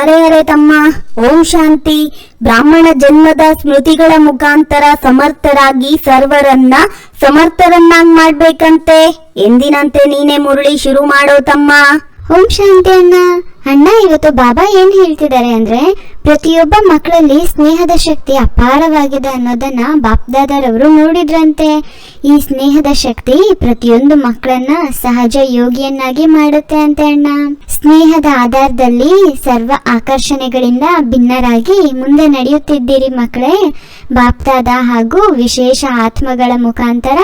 ಅರೆ ಅರೆ ತಮ್ಮ, ಓಂ ಶಾಂತಿ. ಬ್ರಾಹ್ಮಣ ಜನ್ಮದ ಸ್ಮೃತಿಗಳ ಮುಖಾಂತರ ಸಮರ್ಥರಾಗಿ ಸರ್ವರನ್ನ ಸಮರ್ಥರನ್ನಾಗಿ ಮಾಡ್ಬೇಕಂತೆ. ಎಂದಿನಂತೆ ನೀನೆ ಮುರಳಿ ಶುರು ಮಾಡೋ ತಮ್ಮ. ಓಂ ಶಾಂತಿ ಅಣ್ಣ. ಅಣ್ಣ, ಇವತ್ತು ಬಾಬಾ ಏನ್ ಹೇಳ್ತಿದ್ದಾರೆ ಅಂದ್ರೆ, ಪ್ರತಿಯೊಬ್ಬ ಮಕ್ಕಳಲ್ಲಿ ಸ್ನೇಹದ ಶಕ್ತಿ ಅಪಾರವಾಗಿದೆ ಅನ್ನೋದನ್ನ ಬಾಪ್ದಾದರವರು ನೋಡಿದ್ರಂತೆ. ಈ ಸ್ನೇಹದ ಶಕ್ತಿ ಪ್ರತಿಯೊಂದು ಮಕ್ಕಳನ್ನ ಸಹಜ ಯೋಗಿಯನ್ನಾಗಿ ಮಾಡುತ್ತೆ ಅಂತೆ ಅಣ್ಣ. ಸ್ನೇಹದ ಆಧಾರದಲ್ಲಿ ಸರ್ವ ಆಕರ್ಷಣೆಗಳಿಂದ ಭಿನ್ನರಾಗಿ ಮುಂದೆ ನಡೆಯುತ್ತಿದ್ದೀರಿ ಮಕ್ಕಳೇ. ಬಾಪ್ದಾದ ಹಾಗೂ ವಿಶೇಷ ಆತ್ಮಗಳ ಮುಖಾಂತರ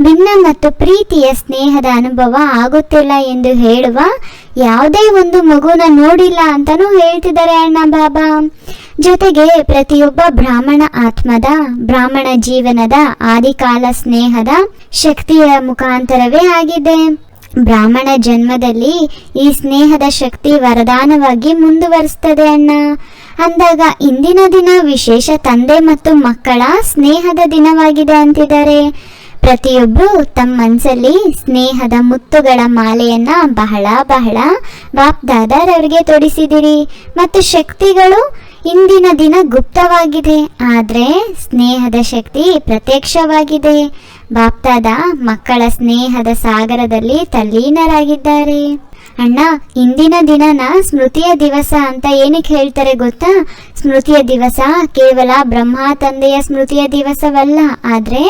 ಭಿನ್ನ ಮತ್ತು ಪ್ರೀತಿಯ ಸ್ನೇಹದ ಅನುಭವ ಆಗುತ್ತಿಲ್ಲ ಎಂದು ಹೇಳುವ ಯಾವುದೇ ಒಂದು ಮಗುನ ನೋಡಿಲ್ಲ ಅಂತಾನೂ ಹೇಳ್ತಿದ್ದಾರೆ ಅಣ್ಣ ಬಾಬಾ. ಜೊತೆಗೆ ಪ್ರತಿಯೊಬ್ಬ ಬ್ರಾಹ್ಮಣ ಆತ್ಮದ, ಬ್ರಾಹ್ಮಣ ಜೀವನದ, ಆದಿಕಾಲ ಸ್ನೇಹದ ಶಕ್ತಿಯ ಮುಖಾಂತರವೇ ಆಗಿದೆ. ಬ್ರಾಹ್ಮಣ ಜನ್ಮದಲ್ಲಿ ಈ ಸ್ನೇಹದ ಶಕ್ತಿ ವರದಾನವಾಗಿ ಮುಂದುವರಿಸ್ತದೆ ಅಣ್ಣ. ಅಂದಾಗ ಇಂದಿನ ದಿನ ವಿಶೇಷ ತಂದೆ ಮತ್ತು ಮಕ್ಕಳ ಸ್ನೇಹದ ದಿನವಾಗಿದೆ ಅಂತಿದ್ದಾರೆ. ಪ್ರತಿಯೊಬ್ಬರು ತಮ್ಮ ಮನಸ್ಸಲ್ಲಿ ಸ್ನೇಹದ ಮುತ್ತುಗಳ ಮಾಲೆಯನ್ನ ಬಹಳ ಬಹಳ ಬಾಪ್ದಾದರವರಿಗೆ ತೊಡಿಸಿದಿರಿ ಮತ್ತು ಶಕ್ತಿಗಳು ಇಂದಿನ ದಿನ ಗುಪ್ತವಾಗಿದೆ. ಆದರೆ ಸ್ನೇಹದ ಶಕ್ತಿ ಪ್ರತ್ಯಕ್ಷವಾಗಿದೆ. ಬಾಪ್ತಾದ ಮಕ್ಕಳ ಸ್ನೇಹದ ಸಾಗರದಲ್ಲಿ ತಲ್ಲೀನರಾಗಿದ್ದಾರೆ. ಅಣ್ಣ, ಇಂದಿನ ದಿನನ ಸ್ಮೃತಿಯ ದಿವಸ ಅಂತ ಏನಕ್ಕೆ ಹೇಳ್ತಾರೆ ಗೊತ್ತಾ? ಸ್ಮೃತಿಯ ದಿವಸ ಕೇವಲ ಬ್ರಹ್ಮ ತಂದೆಯ ಸ್ಮೃತಿಯ ದಿವಸವಲ್ಲ. ಆದ್ರೆ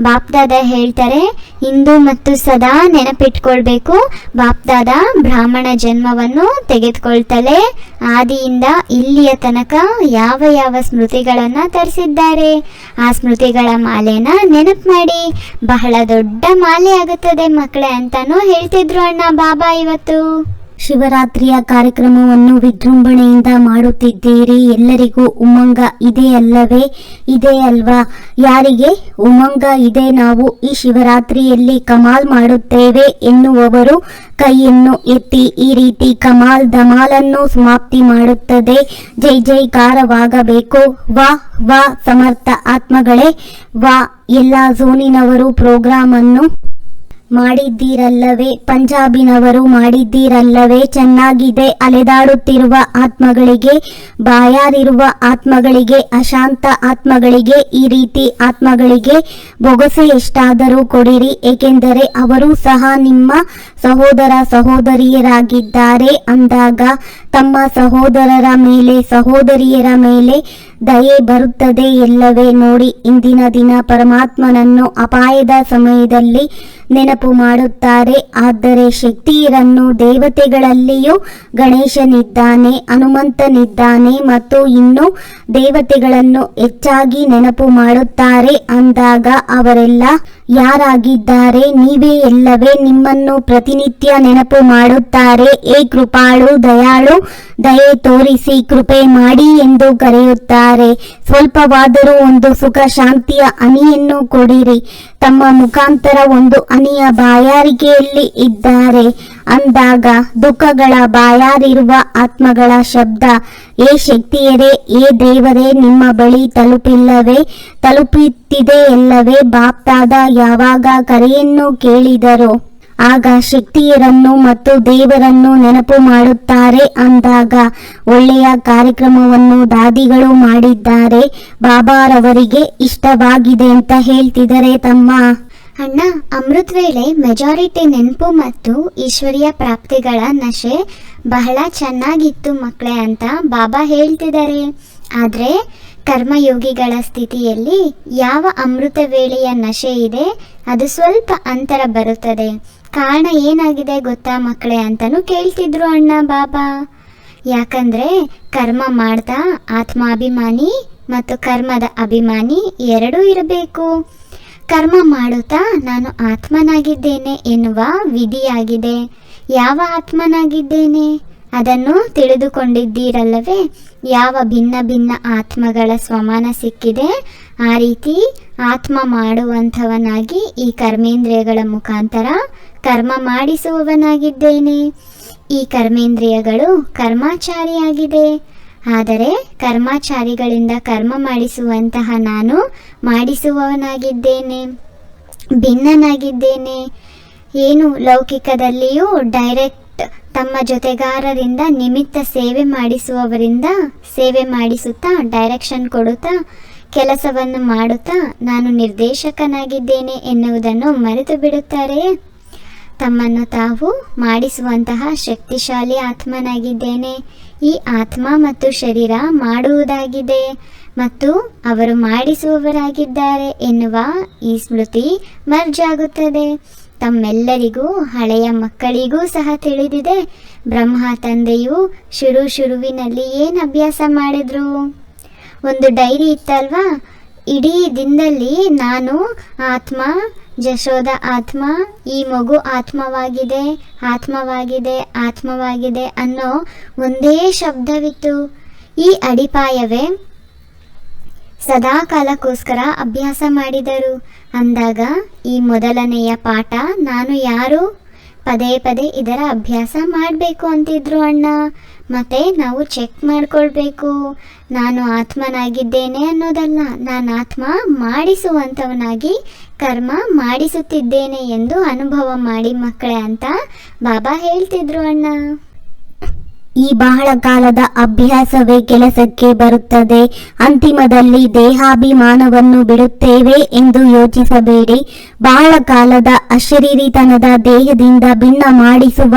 ಬಾಪ್ದಾದ ಹೇಳ್ತಾರೆ, ಇಂದು ಮತ್ತು ಸದಾ ನೆನಪಿಟ್ಕೊಳ್ಬೇಕು. ಬಾಪ್ದಾದ ಬ್ರಾಹ್ಮಣ ಜನ್ಮವನ್ನು ತೆಗೆದುಕೊಳ್ತಲೇ ಆದಿಯಿಂದ ಇಲ್ಲಿಯ ತನಕ ಯಾವ ಯಾವ ಸ್ಮೃತಿಗಳನ್ನ ತರಿಸಿದ್ದಾರೆ. ಆ ಸ್ಮೃತಿಗಳ ಮಾಲೆನ ನೆನಪು ಮಾಡಿ. ಬಹಳ ದೊಡ್ಡ ಮಾಲೆ ಆಗುತ್ತದೆ ಮಕ್ಕಳೇ ಅಂತಾನೂ ಹೇಳ್ತಿದ್ರು ಅಣ್ಣ ಬಾಬಾ ಇವತ್ತು. ಶಿವರಾತ್ರಿಯ ಕಾರ್ಯಕ್ರಮವನ್ನು ವಿಜೃಂಭಣೆಯಿಂದ ಮಾಡುತ್ತಿದ್ದೀರಿ. ಎಲ್ಲರಿಗೂ ಉಮಂಗ ಇದೆ ಅಲ್ಲವೇ? ಇದೆ ಅಲ್ವಾ? ಯಾರಿಗೆ? ಉಮಂಗ ಇದೆ ನಾವು ಈ ಶಿವರಾತ್ರಿಯಲ್ಲಿ ಕಮಾಲ್ ಮಾಡುತ್ತೇವೆ ಎನ್ನುವವರು ಕೈಯನ್ನು ಎತ್ತಿ ಈ ರೀತಿ ಕಮಾಲ್ ಧಮಾಲನ್ನು ಸಮಾಪ್ತಿ ಮಾಡುತ್ತದೆ. ಜೈ ಜೈಕಾರವಾಗಬೇಕು. ವಾ ವಾ, ಸಮರ್ಥ ಆತ್ಮಗಳೇ. ವಾ, ಎಲ್ಲ ಝೋನಿನವರು ಪ್ರೋಗ್ರಾಮ್ ಅನ್ನು ಮಾಡಿದ್ದೀರಲ್ಲವೇ? ಪಂಜಾಬಿನವರು ಮಾಡಿದ್ದೀರಲ್ಲವೇ? ಚೆನ್ನಾಗಿದೆ ಅಲೆದಾಡುತ್ತಿರುವ ಆತ್ಮಗಳಿಗೆ, ಬಾಯಾರಿರುವ ಆತ್ಮಗಳಿಗೆ, ಅಶಾಂತ ಆತ್ಮಗಳಿಗೆ, ಈ ರೀತಿ ಆತ್ಮಗಳಿಗೆ ಬೊಗಸೆ ಎಷ್ಟಾದರೂ ಕೊಡಿರಿ. ಏಕೆಂದರೆ ಅವರು ಸಹ ನಿಮ್ಮ ಸಹೋದರ ಸಹೋದರಿಯರಾಗಿದ್ದಾರೆ. ಅಂದಾಗ ತಮ್ಮ ಸಹೋದರರ ಮೇಲೆ, ಸಹೋದರಿಯರ ಮೇಲೆ ದಯೆ ಬರುತ್ತದೆ ಎಲ್ಲವೇ ನೋಡಿ. ಇಂದಿನ ದಿನ ಪರಮಾತ್ಮನನ್ನು ಅಪಾಯದ ಸಮಯದಲ್ಲಿ ನೆನಪು ಮಾಡುತ್ತಾರೆ. ಆದರೆ ಶಕ್ತಿಯರನ್ನು ದೇವತೆಗಳಲ್ಲಿಯೂ ಗಣೇಶನಿದ್ದಾನೆ, ಹನುಮಂತನಿದ್ದಾನೆ ಮತ್ತು ಇನ್ನು ದೇವತೆಗಳನ್ನು ಹೆಚ್ಚಾಗಿ ನೆನಪು ಮಾಡುತ್ತಾರೆ. ಅಂದಾಗ ಅವರೆಲ್ಲ ಯಾರಾಗಿದ್ದಾರೆ ನೀವೇ ಎಲ್ಲವೇ ನಿಮ್ಮನ್ನು ಪ್ರತಿನಿತ್ಯ ನೆನಪು ಮಾಡುತ್ತಾರೆ. ಏ ಕೃಪಾಳು, ದಯಾಳು, ದಯೆ ತೋರಿಸಿ ಕೃಪೆ ಮಾಡಿ ಎಂದು ಕರೆಯುತ್ತಾರೆ. ಸ್ವಲ್ಪವಾದರೂ ಒಂದು ಸುಖ, ಶಾಂತಿಯ ಅನಿಯನ್ನು ಕೊಡಿರಿ. ತಮ್ಮ ಮುಖಾಂತರ ಒಂದು ಅನಿಯ ಬಾಯಾರಿಕೆಯಲ್ಲಿ ಇದ್ದಾರೆ. ಅಂದಾಗ ದುಃಖಗಳ ಬಾಯಾರಿರುವ ಆತ್ಮಗಳ ಶಬ್ದ, ಏ ಶಕ್ತಿಯರೇ, ಏ ದೇವರೇ, ನಿಮ್ಮ ಬಳಿ ತಲುಪಿಲ್ಲವೇ, ತಲುಪುತ್ತಿದೆ ಎಲ್ಲವೇ, ಬಾಪ್ತಾದ ಯಾವಾಗ ಕರೆಯನ್ನು ಕೇಳಿದರೋ. ಆಗ ಶಕ್ತಿಯರನ್ನು ಮತ್ತು ದೇವರನ್ನು ನೆನಪು ಮಾಡುತ್ತಾರೆ ಅಂದಾಗ ಒಳ್ಳೆಯ ಕಾರ್ಯಕ್ರಮವನ್ನು ದಾದಿಗಳು ಮಾಡಿದ್ದಾರೆ. ಬಾಬಾರವರಿಗೆ ಇಷ್ಟವಾಗಿದೆ ಅಂತ ಹೇಳ್ತಿದ್ದಾರೆ ತಮ್ಮ. ಅಣ್ಣ, ಅಮೃತ್ ವೇಳೆ ಮೆಜಾರಿಟಿ ನೆನಪು ಮತ್ತು ಈಶ್ವರಿಯ ಪ್ರಾಪ್ತಿಗಳ ನಶೆ ಬಹಳ ಚೆನ್ನಾಗಿತ್ತು ಮಕ್ಕಳೇ ಅಂತ ಬಾಬಾ ಹೇಳ್ತಿದ್ದಾರೆ. ಆದರೆ ಕರ್ಮಯೋಗಿಗಳ ಸ್ಥಿತಿಯಲ್ಲಿ ಯಾವ ಅಮೃತ ವೇಳೆಯ ನಶೆ ಇದೆ, ಅದು ಸ್ವಲ್ಪ ಅಂತರ ಬರುತ್ತದೆ. ಕಾರಣ ಏನಾಗಿದೆ ಗೊತ್ತಾ ಮಕ್ಕಳೇ ಅಂತಲೂ ಕೇಳ್ತಿದ್ರು ಅಣ್ಣ, ಬಾಬಾ. ಯಾಕಂದ್ರೆ ಕರ್ಮ ಮಾಡ್ತಾ ಆತ್ಮಾಭಿಮಾನಿ ಮತ್ತು ಕರ್ಮದ ಅಭಿಮಾನಿ ಎರಡೂ ಇರಬೇಕು. ಕರ್ಮ ಮಾಡುತ್ತಾ ನಾನು ಆತ್ಮನಾಗಿದ್ದೇನೆ ಎನ್ನುವ ವಿಧಿಯಾಗಿದೆ. ಯಾವ ಆತ್ಮನಾಗಿದ್ದೇನೆ? ಅದನ್ನು ತಿಳಿದುಕೊಂಡಿದ್ದೀರಲ್ಲವೇ? ಯಾವ ಭಿನ್ನ ಭಿನ್ನ ಆತ್ಮಗಳ ಸ್ವಮಾನ ಸಿಕ್ಕಿದೆ? ಆ ರೀತಿ ಆತ್ಮ ಮಾಡುವಂಥವನಾಗಿ ಈ ಕರ್ಮೇಂದ್ರಿಯಗಳ ಮುಖಾಂತರ ಕರ್ಮ ಮಾಡಿಸುವವನಾಗಿದ್ದೇನೆ. ಈ ಕರ್ಮೇಂದ್ರಿಯಗಳು ಕರ್ಮಾಚಾರಿಯಾಗಿದೆ. ಆದರೆ ಕರ್ಮಾಚಾರಿಗಳಿಂದ ಕರ್ಮ ಮಾಡಿಸುವಂತಹ ನಾನು ಮಾಡಿಸುವವನಾಗಿದ್ದೇನೆ. ಭಿನ್ನನಾಗಿದ್ದೇನೆ. ಏನು ಲೌಕಿಕದಲ್ಲಿಯೂ ಡೈರೆಕ್ಟ್ ತಮ್ಮ ಜೊತೆಗಾರರಿಂದ ನಿಮಿತ್ತ ಸೇವೆ ಮಾಡಿಸುವವರಿಂದ ಸೇವೆ ಮಾಡಿಸುತ್ತಾ, ಡೈರೆಕ್ಷನ್ ಕೊಡುತ್ತಾ, ಕೆಲಸವನ್ನು ಮಾಡುತ್ತಾ ನಾನು ನಿರ್ದೇಶಕನಾಗಿದ್ದೇನೆ ಎನ್ನುವುದನ್ನು ಮರೆತು ಬಿಡುತ್ತಾರೆಯೇ ತಮ್ಮನ್ನು ತಾವು ಮಾಡಿಸುವಂತಹ ಶಕ್ತಿಶಾಲಿ ಆತ್ಮನಾಗಿದ್ದೇನೆ. ಈ ಆತ್ಮ ಮತ್ತು ಶರೀರ ಮಾಡುವುದಾಗಿದೆ ಮತ್ತು ಅವರು ಮಾಡಿಸುವವರಾಗಿದ್ದಾರೆ ಎನ್ನುವ ಈ ಸ್ಮೃತಿ ಮರ್ಜಾಗುತ್ತದೆ. ತಮ್ಮೆಲ್ಲರಿಗೂ, ಹಳೆಯ ಮಕ್ಕಳಿಗೂ ಸಹ ತಿಳಿದಿದೆ, ಬ್ರಹ್ಮ ತಂದೆಯು ಶುರು ಶುರುವಿನಲ್ಲಿ ಏನು ಅಭ್ಯಾಸ ಮಾಡಿದ್ರು? ಒಂದು ಡೈರಿ ಇತ್ತಲ್ವಾ? ಇಡೀ ದಿನದಲ್ಲಿ ನಾನು ಆತ್ಮ ಜಶೋದ ಆತ್ಮ ಈ ಮಗು ಆತ್ಮವಾಗಿದೆ ಆತ್ಮವಾಗಿದೆ ಆತ್ಮವಾಗಿದೆ ಅನ್ನೋ ಒಂದೇ ಶಬ್ದವಿತ್ತು. ಈ ಅಡಿಪಾಯವೇ ಸದಾಕಾಲಕ್ಕೋಸ್ಕರ ಅಭ್ಯಾಸ ಮಾಡಿದರು. ಅಂದಾಗ ಈ ಮೊದಲನೆಯ ಪಾಠ ನಾನು ಯಾರು? ಪದೇ ಪದೇ ಇದರ ಅಭ್ಯಾಸ ಮಾಡಬೇಕು ಅಂತಿದ್ರು ಅಣ್ಣ. ಮತ್ತೆ ನಾವು ಚೆಕ್ ಮಾಡ್ಕೊಳ್ಬೇಕು. ನಾನು ಆತ್ಮನಾಗಿದ್ದೇನೆ ಅನ್ನೋದಲ್ಲ, ನಾನು ಆತ್ಮ ಮಾಡಿಸುವಂಥವನಾಗಿ ಕರ್ಮ ಮಾಡಿಸುತ್ತಿದ್ದೇನೆ ಎಂದು ಅನುಭವ ಮಾಡಿ ಮಕ್ಕಳೇ ಅಂತ ಬಾಬಾ ಹೇಳ್ತಿದ್ರು ಅಣ್ಣ. ಈ ಬಹಳ ಕಾಲದ ಅಭ್ಯಾಸವೇ ಕೆಲಸಕ್ಕೆ ಬರುತ್ತದೆ. ಅಂತಿಮದಲ್ಲಿ ದೇಹಾಭಿಮಾನವನ್ನು ಬಿಡುತ್ತೇವೆ ಎಂದು ಯೋಚಿಸಬೇಡಿ. ಬಹಳ ಕಾಲದ ಅಶರೀರಿತನದ ದೇಹದಿಂದ ಭಿನ್ನ ಮಾಡಿಸುವ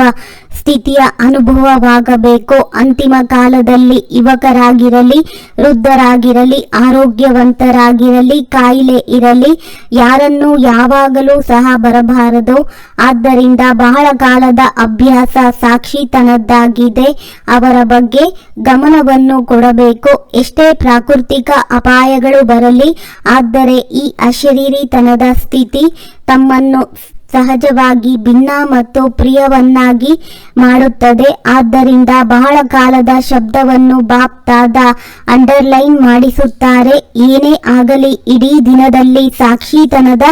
ಸ್ಥಿತಿಯ ಅನುಭವವಾಗಬೇಕು. ಅಂತಿಮ ಕಾಲದಲ್ಲಿ ಯುವಕರಾಗಿರಲಿ, ವೃದ್ಧರಾಗಿರಲಿ, ಆರೋಗ್ಯವಂತರಾಗಿರಲಿ, ಕಾಯಿಲೆ ಇರಲಿ, ಯಾರನ್ನು ಯಾವಾಗಲೂ ಸಹ ಬರಬಾರದು. ಆದ್ದರಿಂದ ಬಹಳ ಕಾಲದ ಅಭ್ಯಾಸ ಸಾಕ್ಷಿತನದ್ದಾಗಿದೆ. ಅವರ ಬಗ್ಗೆ ಗಮನವನ್ನು ಕೊಡಬೇಕು. ಎಷ್ಟೇ ಪ್ರಾಕೃತಿಕ ಅಪಾಯಗಳು ಬರಲಿ, ಆದರೆ ಈ ಅಶರೀರಿತನದ ಸ್ಥಿತಿ ತಮ್ಮನ್ನು ಸಹಜವಾಗಿ ಭಿನ್ನ ಮತ್ತು ಪ್ರಿಯವನ್ನಾಗಿ ಮಾಡುತ್ತದೆ. ಆದ್ದರಿಂದ ಬಹಳ ಕಾಲದ ಶಬ್ದವನ್ನು ಬಾಪ್ತಾದ ಅಂಡರ್ಲೈನ್ ಮಾಡಿಸುತ್ತಾರೆ. ಏನೇ ಆಗಲಿ, ಇಡೀ ದಿನದಲ್ಲಿ ಸಾಕ್ಷಿತನದ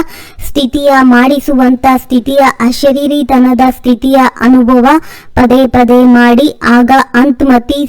ಸ್ಥಿತಿಯ ಮಾಡಿಸುವಂತ ಸ್ಥಿತಿಯ, ಅಶರೀರಿತನದ ಸ್ಥಿತಿಯ ಅನುಭವ ಪದೇ ಪದೇ ಮಾಡಿ, ಆಗ ಅಂತ್ಮತಿ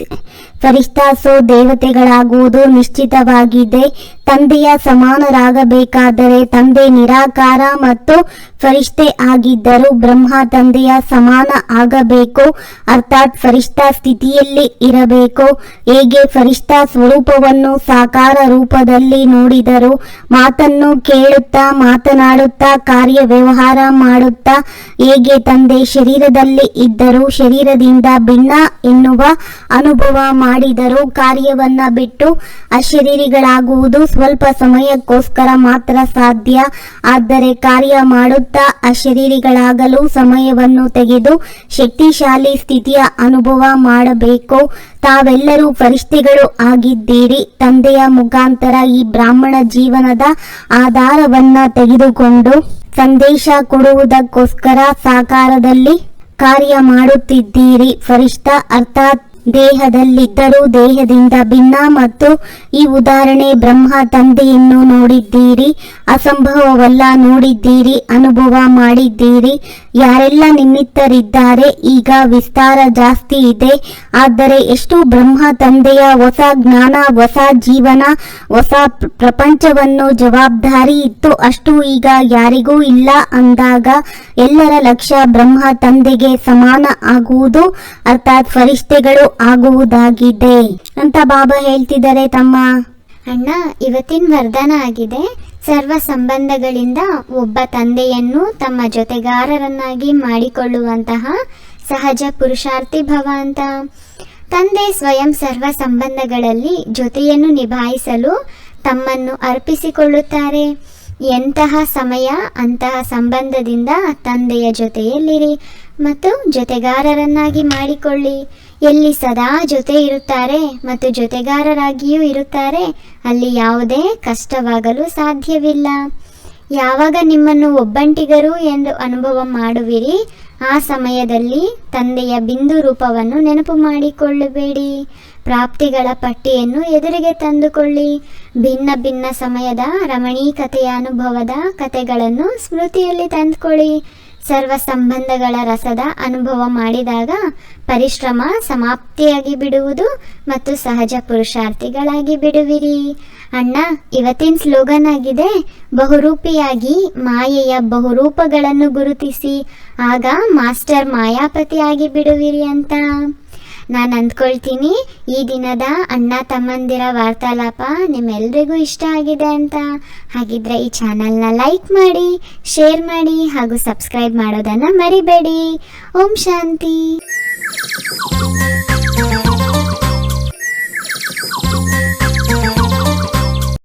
ಫರಿಷ್ಠಾಸೋ ದೇವತೆಗಳಾಗುವುದು ನಿಶ್ಚಿತವಾಗಿದೆ ತಂದೆಯ ಸಮಾನರಾಗಬೇಕಾದರೆ ತಂದೆ ನಿರಾಕಾರ ಮತ್ತು ಫರಿಷ್ಠೆ ಆಗಿದ್ದರು ಬ್ರಹ್ಮ ತಂದೆಯ ಸಮಾನ ಆಗಬೇಕು. ಅರ್ಥಾತ್ ಫರಿಷ್ಠ ಸ್ಥಿತಿಯಲ್ಲಿ ಇರಬೇಕು. ಹೇಗೆ ಫರಿಷ್ಠ ಸ್ವರೂಪವನ್ನು ಸಾಕಾರ ರೂಪದಲ್ಲಿ ನೋಡಿದರು ಮಾತನ್ನು ಕೇಳುತ್ತಾ, ಮಾತನಾಡುತ್ತಾ ಕಾರ್ಯ ವ್ಯವಹಾರ ಮಾಡುತ್ತಾ, ಹೇಗೆ ತಂದೆ ಶರೀರದಲ್ಲಿ ಇದ್ದರು ಶರೀರದಿಂದ ಭಿನ್ನ ಎನ್ನುವ ಅನುಭವ ಮಾಡಿದರು ಕಾರ್ಯವನ್ನ ಬಿಟ್ಟು ಅಶರೀರಿಗಳಾಗುವುದು ಸ್ವಲ್ಪ ಸಮಯಕ್ಕೋಸ್ಕರ ಮಾತ್ರ ಸಾಧ್ಯ. ಆದರೆ ಕಾರ್ಯ ಮಾಡುತ್ತಾ ಅಶರೀರಿಗಳಾಗಲು ಸಮಯವನ್ನು ತೆಗೆದು ಶಕ್ತಿಶಾಲಿ ಸ್ಥಿತಿಯ ಅನುಭವ ಮಾಡಬೇಕು. ತಾವೆಲ್ಲರೂ ಪರಿಸ್ಥಿತಿಗಳು ಆಗಿದ್ದೀರಿ. ತಂದೆಯ ಮುಖಾಂತರ ಈ ಬ್ರಾಹ್ಮಣ ಜೀವನದ ಆಧಾರವನ್ನ ತೆಗೆದುಕೊಂಡು ಸಂದೇಶ ಕೊಡುವುದಕ್ಕೋಸ್ಕರ ಸಾಕಾರದಲ್ಲಿ ಕಾರ್ಯ ಮಾಡುತ್ತಿದ್ದೀರಿ. ಫರಿಷ್ಠ, ಅರ್ಥಾತ್ ದೇಹದಲ್ಲಿದ್ದರೂ ದೇಹದಿಂದ ಭಿನ್ನ ಮತ್ತು ಈ ಉದಾಹರಣೆ ಬ್ರಹ್ಮ ತಂದೆಯನ್ನು ನೋಡಿದ್ದೀರಿ, ಅಸಂಭವವಲ್ಲ ನೋಡಿದ್ದೀರಿ, ಅನುಭವ ಮಾಡಿದ್ದೀರಿ, ಯಾರೆಲ್ಲ ನಿಮಿತ್ತರಿದ್ದಾರೆ, ಈಗ ವಿಸ್ತಾರ ಜಾಸ್ತಿ ಇದೆ. ಆದರೆ ಎಷ್ಟು ಬ್ರಹ್ಮ ತಂದೆಯ ಹೊಸ ಜ್ಞಾನ, ಹೊಸ ಜೀವನ, ಹೊಸ ಪ್ರ- ಪ್ರಪಂಚವನ್ನು ಜವಾಬ್ದಾರಿ ಇತ್ತು ಅಷ್ಟು ಈಗ ಯಾರಿಗೂ ಇಲ್ಲ ಅಂದಾಗ ಎಲ್ಲರ ಲಕ್ಷ್ಯ ಬ್ರಹ್ಮ ತಂದೆಗೆ ಸಮಾನ ಆಗುವುದು. ಅರ್ಥಾತ್ ಫರಿಷ್ಠೆಗಳು ಆಗುವುದಾಗಿದೆ ಅಂತ ಬಾಬಾ ಹೇಳ್ತಿದ್ದಾರೆ ತಮ್ಮ. ಅಣ್ಣ, ಇವತ್ತಿನ ವರ್ಧನ ಆಗಿದೆ. ಸರ್ವ ಸಂಬಂಧಗಳಿಂದ ಒಬ್ಬ ತಂದೆಯನ್ನು ತಮ್ಮ ಜೊತೆಗಾರರನ್ನಾಗಿ ಮಾಡಿಕೊಳ್ಳುವಂತಹ ಸಹಜ ಪುರುಷಾರ್ಥಿ ಭವ ಅಂತ. ತಂದೆ ಸ್ವಯಂ ಸರ್ವ ಸಂಬಂಧಗಳಲ್ಲಿ ಜೊತೆಯನ್ನು ನಿಭಾಯಿಸಲು ತಮ್ಮನ್ನು ಅರ್ಪಿಸಿಕೊಳ್ಳುತ್ತಾರೆ. ಎಂತಹ ಸಮಯ ಅಂತಹ ಸಂಬಂಧದಿಂದ ತಂದೆಯ ಜೊತೆಯಲ್ಲಿರಿ ಮತ್ತು ಜೊತೆಗಾರರನ್ನಾಗಿ ಮಾಡಿಕೊಳ್ಳಿ. ಎಲ್ಲಿ ಸದಾ ಜೊತೆ ಇರುತ್ತಾರೆ ಮತ್ತು ಜೊತೆಗಾರರಾಗಿಯೂ ಇರುತ್ತಾರೆ, ಅಲ್ಲಿ ಯಾವುದೇ ಕಷ್ಟವಾಗಲು ಸಾಧ್ಯವಿಲ್ಲ. ಯಾವಾಗ ನಿಮ್ಮನ್ನು ಒಬ್ಬಂಟಿಗರು ಎಂದು ಅನುಭವ ಮಾಡುವಿರಿ, ಆ ಸಮಯದಲ್ಲಿ ತಂದೆಯ ಬಿಂದು ರೂಪವನ್ನು ನೆನಪು ಮಾಡಿಕೊಳ್ಳಬೇಡಿ. ಪ್ರಾಪ್ತಿಗಳ ಪಟ್ಟಿಯನ್ನು ಎದುರಿಗೆ ತಂದುಕೊಳ್ಳಿ. ಭಿನ್ನ ಭಿನ್ನ ಸಮಯದ ರಮಣೀಕತೆಯ ಅನುಭವದ ಕಥೆಗಳನ್ನು ಸ್ಮೃತಿಯಲ್ಲಿ ತಂದುಕೊಳ್ಳಿ. ಸರ್ವ ಸಂಬಂಧಗಳ ರಸದ ಅನುಭವ ಮಾಡಿದಾಗ ಪರಿಶ್ರಮ ಸಮಾಪ್ತಿಯಾಗಿ ಬಿಡುವುದು ಮತ್ತು ಸಹಜ ಪುರುಷಾರ್ಥಿಗಳಾಗಿ ಬಿಡುವಿರಿ. ಅಣ್ಣ, ಇವತ್ತಿನ ಸ್ಲೋಗನ್ ಆಗಿದೆ, ಬಹುರೂಪಿಯಾಗಿ ಮಾಯೆಯ ಬಹುರೂಪಗಳನ್ನು ಗುರುತಿಸಿ, ಆಗ ಮಾಸ್ಟರ್ ಮಾಯಾಪತಿಯಾಗಿ ಬಿಡುವಿರಿ ಅಂತ. ನಾನು ಅಂದ್ಕೊಳ್ತೀನಿ, ಈ ದಿನದ ಅಣ್ಣ ತಮ್ಮಂದಿರ ವಾರ್ತಾಲಾಪ ನಿಮ್ಮೆಲ್ರಿಗೂ ಇಷ್ಟ ಆಗಿದೆ ಅಂತ. ಹಾಗಿದ್ರೆ ಈ ಚಾನಲ್ನ ಲೈಕ್ ಮಾಡಿ, ಶೇರ್ ಮಾಡಿ ಹಾಗೂ ಸಬ್ಸ್ಕ್ರೈಬ್ ಮಾಡೋದನ್ನು ಮರಿಬೇಡಿ. ಓಂ ಶಾಂತಿ.